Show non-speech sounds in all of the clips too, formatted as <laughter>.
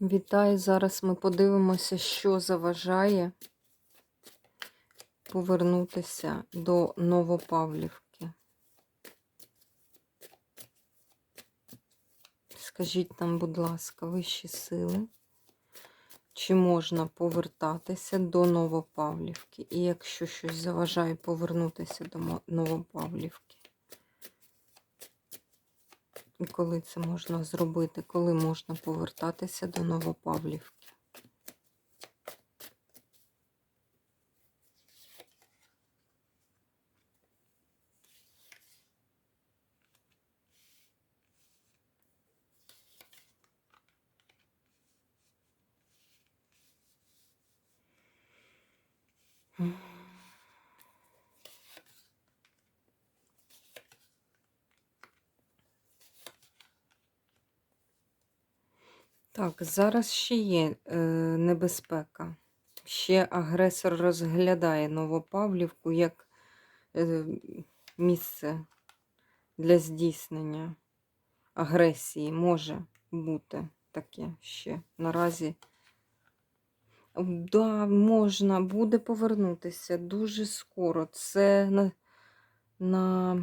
Вітаю! Зараз ми подивимося, що заважає повернутися до Новопавлівки. Скажіть нам, будь ласка, вищі сили, чи можна повертатися до Новопавлівки? І якщо щось заважає повернутися до Новопавлівки? І коли це можна зробити? Коли можна повертатися до Новопавлівки? Так, зараз ще є е, небезпека. Ще агресор розглядає Новопавлівку як е, місце для здійснення агресії. Може бути таке ще наразі. Да, можна, буде повернутися дуже скоро. Це на, на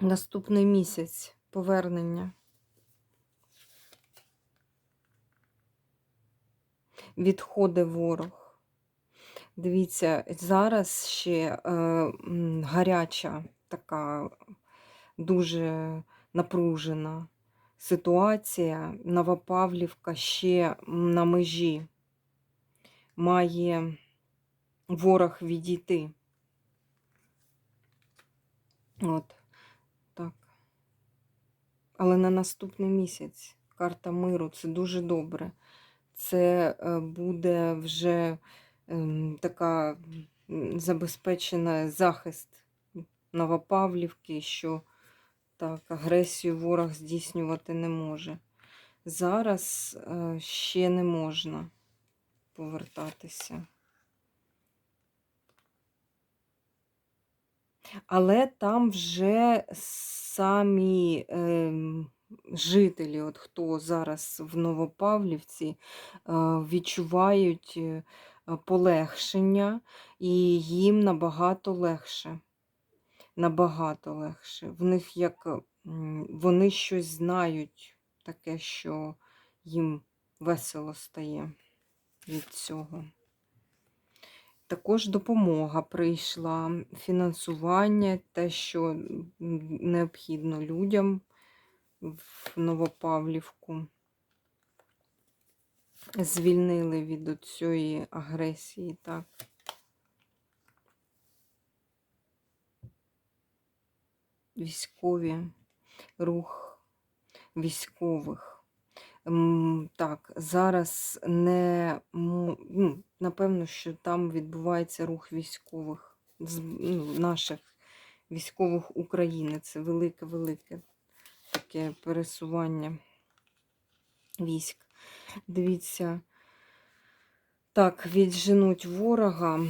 наступний місяць повернення. Відходить ворог. Дивіться, зараз ще е, гаряча така дуже напружена ситуація. Новопавлівка ще на межі має ворог відійти. От так. Але на наступний місяць карта миру це дуже добре. Це е, буде вже ем, така забезпечена захист Новопавлівки, що так, агресію ворог здійснювати не може. Зараз е, ще не можна повертатися. Але там вже самі ем, жителі, от хто зараз в Новопавлівці, е, відчувають е, полегшення, і їм набагато легше. Набагато легше. В них як вони щось знають, таке, що їм весело стає від цього. Також допомога прийшла, фінансування, те, що необхідно людям в Новопавлівку. Звільнили від цієї агресії, так. Військові, рух військових. Так, зараз не ну, напевно, що там відбувається рух військових, ну, наших військових України. Це велике-велике таке пересування військ. Дивіться, так, відженуть ворога.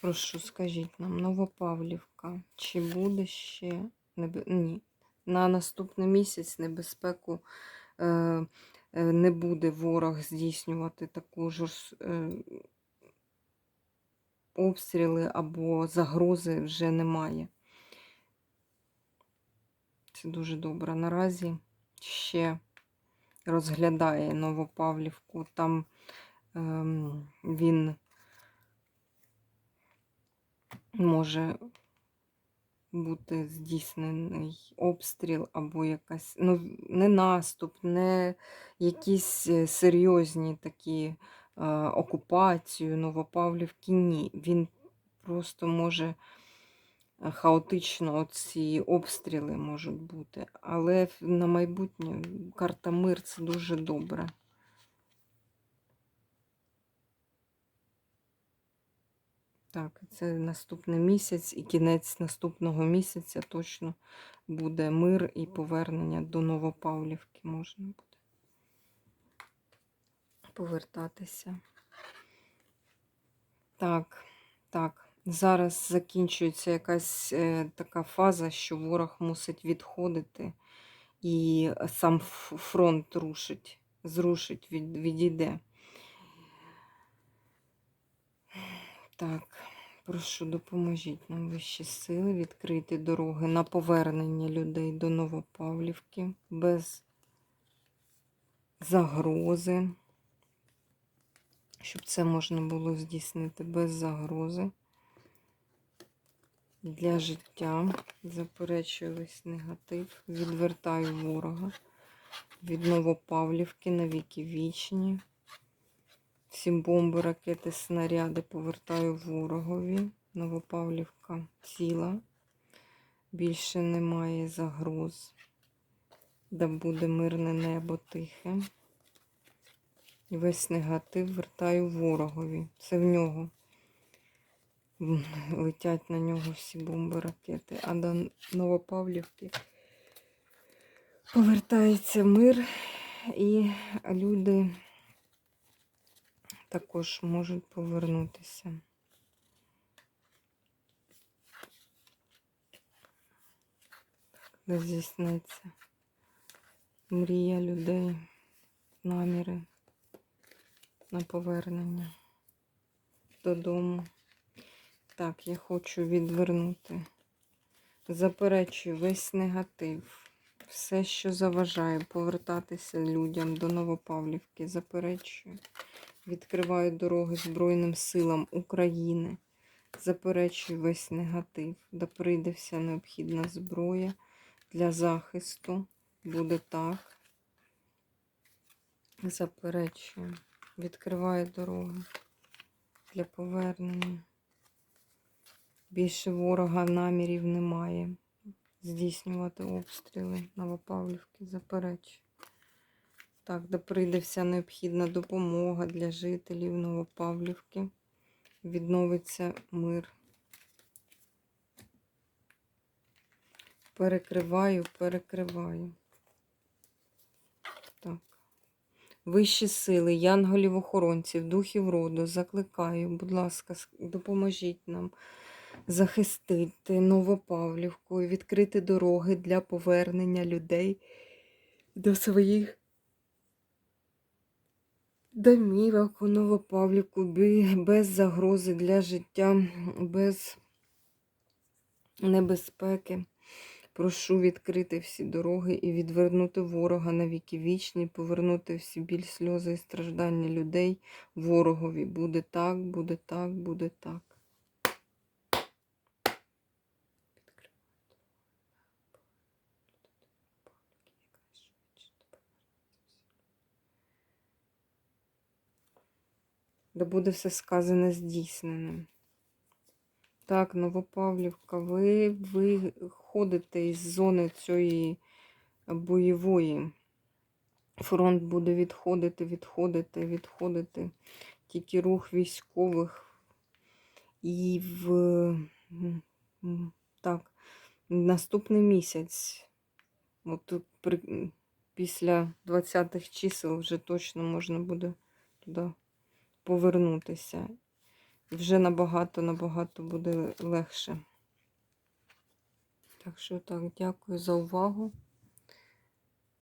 Прошу, скажіть нам, Новопавлівка, чи буде ще. Ні. На наступний місяць небезпеку е, е, не буде ворог здійснювати таку жорс... е, обстріли або загрози вже немає. Це дуже добре. Наразі ще розглядає Новопавлівку. Там ем, він може бути здійснений обстріл або якась, ну, не наступ, не якісь е, серйозні такі е, окупацію Новопавлівки. Ні. Він просто може хаотично ці обстріли можуть бути. Але на майбутнє карта мир це дуже добре. Так, це наступний місяць і кінець наступного місяця точно буде мир і повернення до Новопавлівки можна буде повертатися. Так, так. Зараз закінчується якась е, така фаза, що ворог мусить відходити і сам фронт рушить, зрушить, від, відійде. Так, прошу, допоможіть нам вищі сили відкрити дороги на повернення людей до Новопавлівки без загрози, щоб це можна було здійснити без загрози. Для життя заперечую весь негатив, відвертаю ворога від Новопавлівки на віки вічні. Всі бомби, ракети, снаряди повертаю ворогові. Новопавлівка ціла. Більше немає загроз. Да буде мирне небо тихе. Весь негатив вертаю ворогові. Це в нього. <laughs> Летять на нього всі бомби, ракети. А до Новопавлівки повертається мир, і люди також можуть повернутися. Де здійсниться мрія людей, наміри на повернення додому. Так, я хочу відвернути. Заперечую весь негатив, все, що заважає повертатися людям до Новопавлівки. Заперечую. Відкриваю дороги Збройним силам України. Заперечую весь негатив. Да прийде вся необхідна зброя для захисту. Буде так. Заперечую. Відкриваю дороги для повернення. Більше ворога намірів немає. Здійснювати обстріли Новопавлівки. Заперечую. Так, де прийде вся необхідна допомога для жителів Новопавлівки. Відновиться мир. Перекриваю, перекриваю. Так. Вищі сили, янголів-охоронців, духів роду, закликаю, будь ласка, допоможіть нам захистити Новопавлівку і відкрити дороги для повернення людей до своїх домівок у Новопавлівку без загрози для життя, без небезпеки. Прошу відкрити всі дороги і відвернути ворога на віки вічні, повернути всі біль, сльози і страждання людей ворогові. Буде так, буде так, буде так. Да буде все сказане здійсненим. Так, Новопавлівка, ви виходите із зони цієї бойової. Фронт буде відходити, відходити, відходити. Тільки рух військових. І в так, наступний місяць, от після 20-х чисел вже точно можна буде туди повернутися. Вже набагато, набагато буде легше. Так що так, дякую за увагу.